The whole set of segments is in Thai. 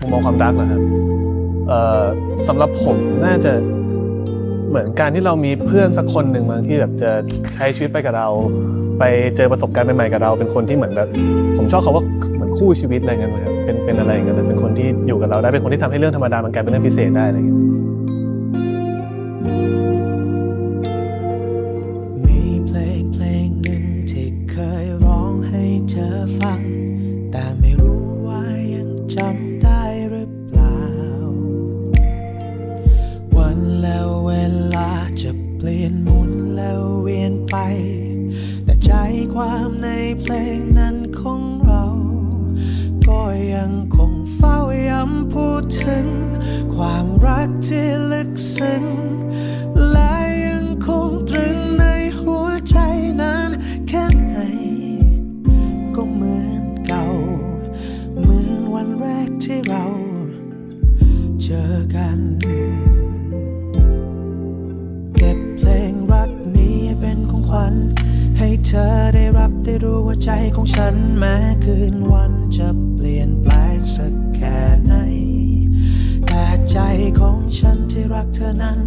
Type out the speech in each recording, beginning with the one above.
มุมมองความรักนะครับสำหรับผมน่าจะเหมือนการที่เรามีเพื่อนสักคนหนึ่งบางที่แบบจะใช้ชีวิตไปกับเรา ไปเจอประสบการณ์ใหม่ๆกับเรา เป็นคนที่เหมือนแบบผมชอบเขาว่าเหมือนคู่ชีวิตอะไรเงี้ยครับเป็นเป็นอะไรอย่างเงี้ยเป็นคนที่อยู่กับเราได้เป็นคนที่ทำให้เรื่องธรรมดามันกลายเป็นเรื่องพิเศษได้อะไรเงี้ยมีเพลงเพลงหนึ่งที่เคยร้องให้เธอฟัง แต่ไม่รู้ว่ายังจำ มุนแล้วเวียนไป แต่ใจความในเพลงนั้นของเรา ก็ยังคงเฝ้าย้ำพูดถึง ความรักที่ลึกซึ้งและยังคงตรึงในหัวใจนานแค่ไหน ก็เหมือนเก่า เหมือนวันแรกที่เรา เจอกัน เธอได้รับได้รู้ว่าใจของฉันแม้คืนวันจะเปลี่ยนแปลงสักแค่ไหน แต่ใจของฉันที่รักเธอนั้น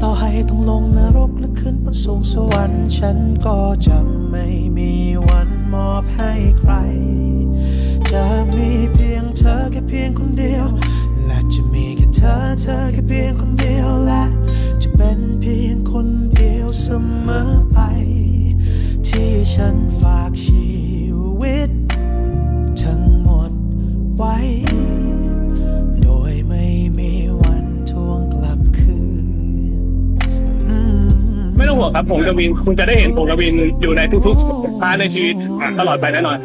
ต่อให้ต้องลงนรกและขึ้นบนสวงสวรรค์ ฉันก็จะไม่มีวันมอบให้ใคร จะมีเพียงเธอแค่เพียงคนเดียว และจะมีแค่เธอเธอแค่เพียงคน ฉันฝากชีวิต ทั้งหมดไว้ โดยไม่มีวันทวงกลับคืนอืม ไม่ต้องห่วงครับผมกวิน คุณจะได้เห็นผมกวินอยู่ในทุกๆพาร์ทในชีวิตตลอดไปแน่นอน